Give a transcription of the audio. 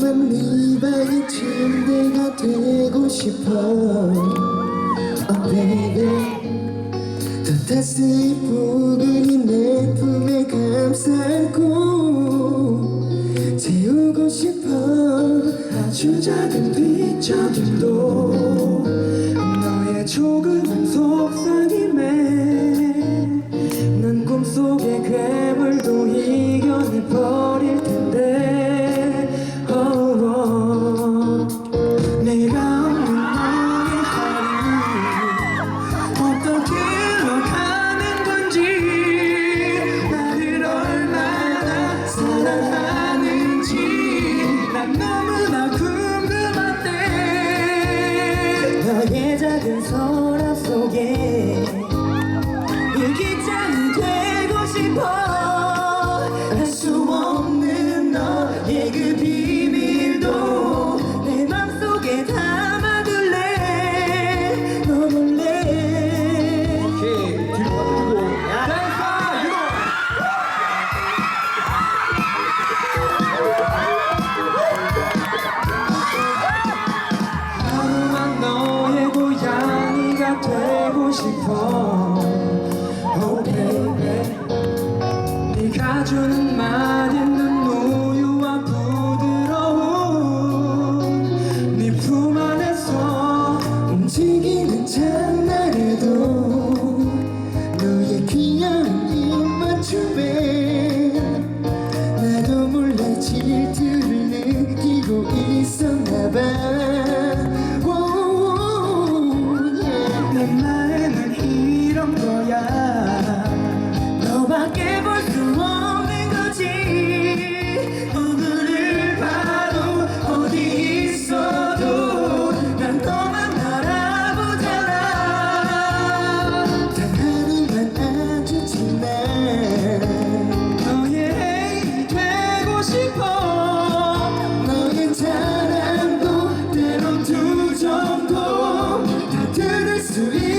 그만 네방이 침대가 되고 싶어. Oh baby. 더 따스히 포근히 내 품에 감싸고 재우고 싶어. 아주 작은 뒤척임도 너의 조금은 속삭임. 너무나 궁금한데 너의 작은 서랍 속에 일기장이 돼. 싶어. Oh baby. 네가 주는 말 정도 다 들을 수 있는